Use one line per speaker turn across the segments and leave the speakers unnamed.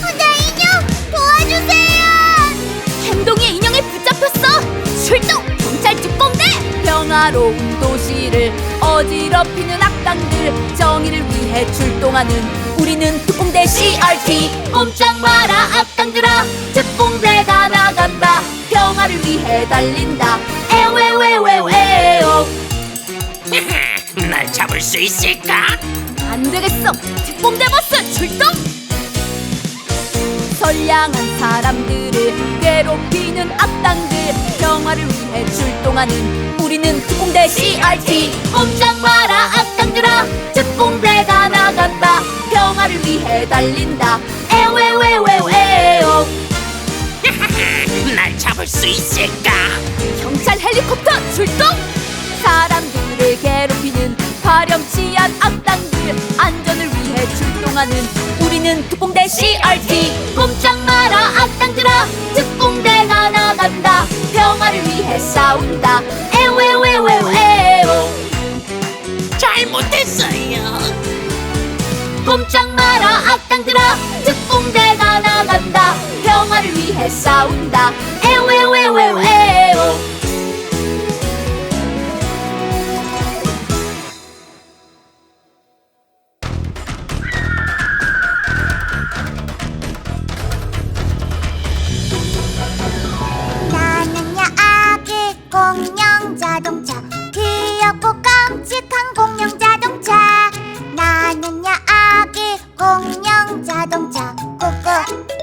부자 인형 도와주세요! 행동의 인형에 붙잡혔어! 출동! 경찰 특공대! 평화로운 도시를 어지럽히는 악당들 정의를 위해 출동하는 우리는 특공대 CRT 꼼짝 마라 악당들아 특공대가 나간다 평화를 위해 달린다 에웨웨웨웨
날 잡을 수 있을까?
안 되겠어. 특공대 버스 출동! 선량한 사람들을 괴롭히는 악당들 평화를 위해 출동하는 우리는 특공대 CRT 꼼짝 마라 악당들아. 특공대가 나간다. 평화를 위해 달린다. 에웨웨웨웨오.
날 잡을 수 있을까?
경찰 헬리콥터 출동! 사람들 을 괴롭히는 파렴치한 악당들 안전을 위해 출동하는 우리는 특공대 CRT 꼼짝 마라 악당들아. 특공대가 나간다. 평화를 위해 싸운다. 에웨웨웨웨오
잘못했어요.
꼼짝 마라 악당들아. 특공대가 나간다. 평화를 위해 싸운다. 에웨웨웨웨
공룡 자동차 귀엽고 깜찍한 공룡 자동차. 나는야 아기 공룡 자동차. 꾸꾸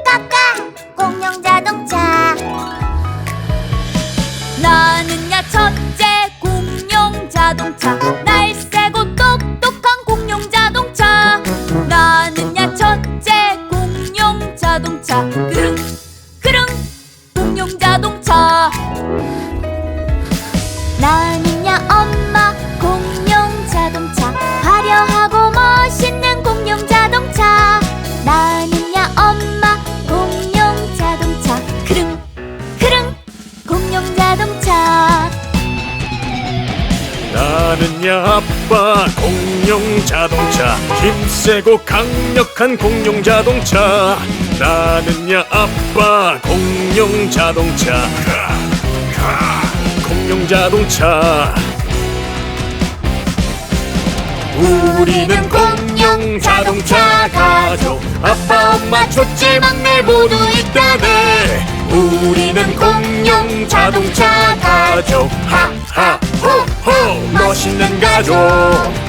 세고 강력한 공룡 자동차. 나는야 아빠 공룡 자동차. 공룡 자동차. 우리는 공룡 자동차 가족. 아빠 엄마 첫째 막내 모두 있다네. 우리는 공룡 자동차 가족. 하하 호호 멋있는 가족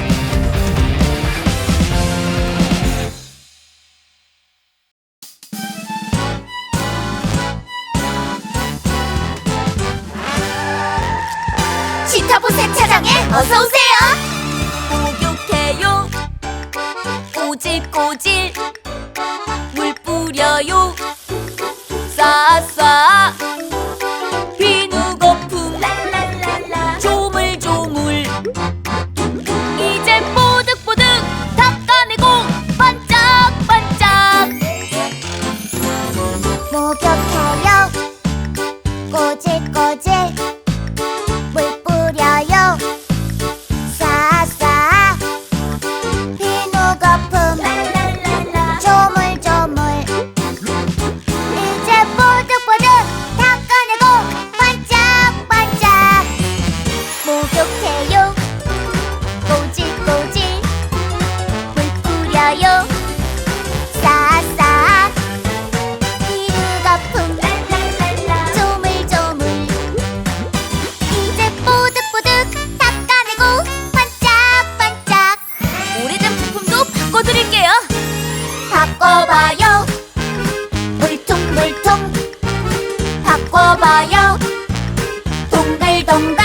꼬질꼬질 물 뿌려요. 쏴쏴
바꿔봐요. 물통물통 바꿔봐요. 동글동글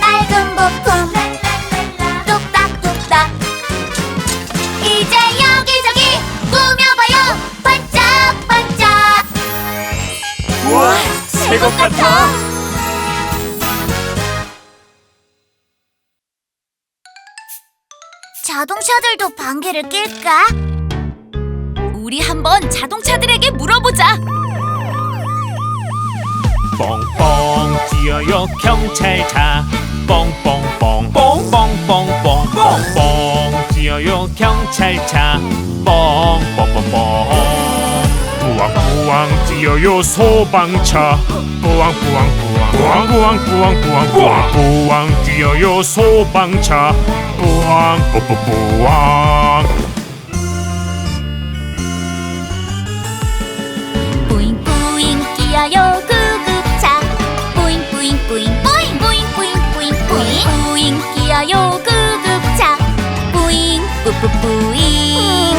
낡은 부품 뚝딱뚝딱. 이제 여기저기 꾸며봐요. 반짝반짝.
우와 새것 같아.
자동차들도 방귀를 낄까?
우리 한번 자동차들에게 물어보자.
뻥뻥 뛰어요 경찰차. 뻥뻥뻥 뻥뻥뻥 뻥뻥 뛰어요 경찰차. 뻥뻥뻥뻥 뿌앙뿌앙 뛰어요 소방차. 뿌앙뿌앙 뿌앙 뿌앙 뿌앙 뿌앙 뿌앙 뿌앙 뛰어요 소방차. 뿌앙
뿌뿌뿌앙 뛰어요. 구급차. 뿌잉 뿌뿌뿌잉.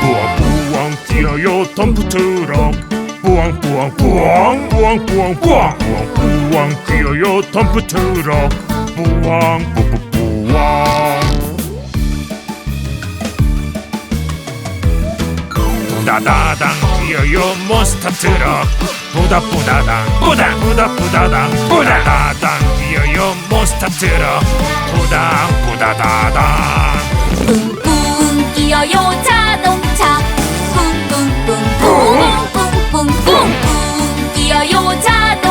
뿌앙뿌앙 뛰어요.
덤프 트럭. 뿌앙뿌앙 뿌앙 뿌앙뿌앙 뿌앙 뿌앙뿌앙 뛰어요. 덤프 트럭. 뿌앙 뿌뿌뿌앙 따다당. 뛰어요 몬스터 트럭 부다 부다당 부다 부다 부다당 부다다당 뛰어요 몬스터 트럭 부다 부다다당
뿡뿡 뛰어요 자동차 뿡뿡뿡 뿡뿡뿡뿡뿡 뛰어요 자동차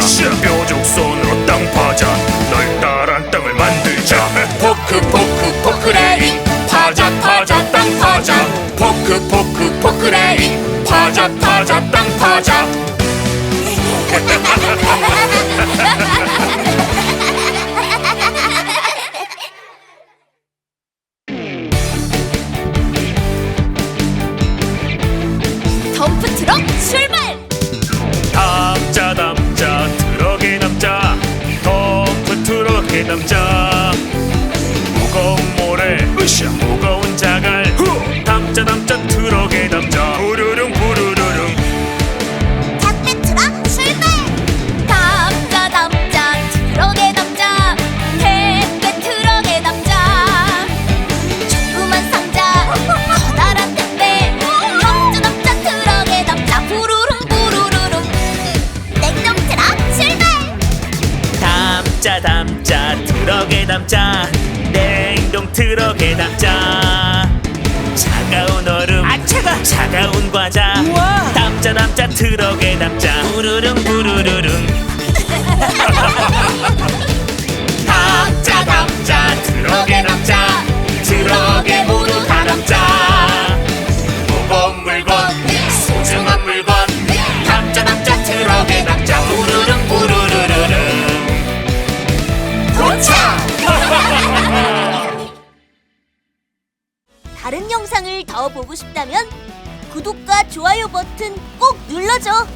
부수자 뾰족 손으로 땅 파자. 널따란 땅을 만들자. 포크 포크 포크레인. 파자 파자 땅 파자. 포크 포크 포크레인. 파자 파자 땅 파자
차가 차가운 과자. 담자 담자 트럭에 담자. 부르릉 부르르릉. 담자 담자 트럭에
더 보고 싶다면 구독과 좋아요 버튼 꼭 눌러줘